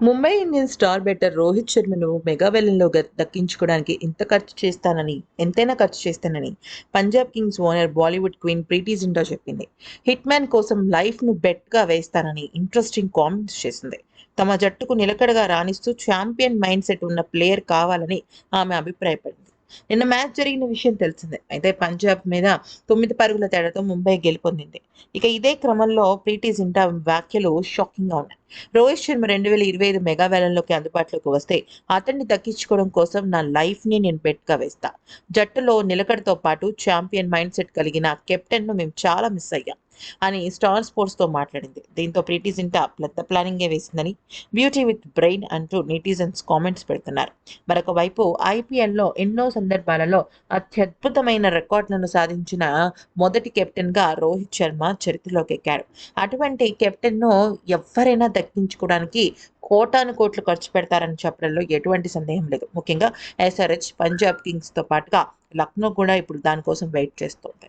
Mumbai Indians star batter Rohit శర్మను mega దక్కించుకోవడానికి ఎంత ఖర్చు చేస్తానని ఎంతైనా ఖర్చు చేస్తానని Punjab kings owner Bollywood queen Preity Zinta చెప్పింది. హిట్ మ్యాన్ కోసం లైఫ్ను బెట్గా వేస్తానని ఇంట్రెస్టింగ్ కామెంట్స్ చేసింది. తమ జట్టుకు నిలకడగా రాణిస్తూ ఛాంపియన్ మైండ్ సెట్ ఉన్న ప్లేయర్ కావాలని ఆమె అభిప్రాయపడింది. నిన్న మ్యాచ్ జరిగిన విషయం తెలిసిందే. అయితే పంజాబ్ మీద తొమ్మిది పరుగుల తేడాతో ముంబై గెలుపొందింది. ఇక ఇదే క్రమంలో ప్రీటీ జింటా వ్యాఖ్యలు షాకింగ్గా ఉన్నాయి. రోహిత్ శర్మ రెండు వేల ఇరవై ఐదు మెగావేలంలోకి అందుబాటులోకి వస్తే అతన్ని దక్కించుకోవడం కోసం నా లైఫ్ని నేను బెట్గా వేస్తా. జట్టులో నిలకడతో పాటు ఛాంపియన్ మైండ్ సెట్ కలిగిన కెప్టెన్ను మేము చాలా మిస్ అయ్యాం. అని స్టార్ స్పోర్ట్స్తో మాట్లాడింది. దీంతో ప్రీతి జింటా పెద్ద ప్లానింగే వేసిందని బ్యూటీ విత్ బ్రెయిన్ అంటూ నెటిజన్స్ కామెంట్స్ పెడుతున్నారు. మరొక వైపు ఐపీఎల్లో ఎన్నో సందర్భాలలో అత్యద్భుతమైన రికార్డులను సాధించిన మొదటి కెప్టెన్గా రోహిత్ శర్మ చరిత్రలోకి ఎక్కారు. అటువంటి కెప్టెన్ను ఎవరైనా దక్కించుకోవడానికి కోటాను కోట్లు ఖర్చు పెడతారని చెప్పడంలో ఎటువంటి సందేహం లేదు. ముఖ్యంగా ఎస్ఆర్హెచ్ పంజాబ్ కింగ్స్తో పాటుగా లక్నో కూడా ఇప్పుడు దానికోసం వెయిట్ చేస్తుంది.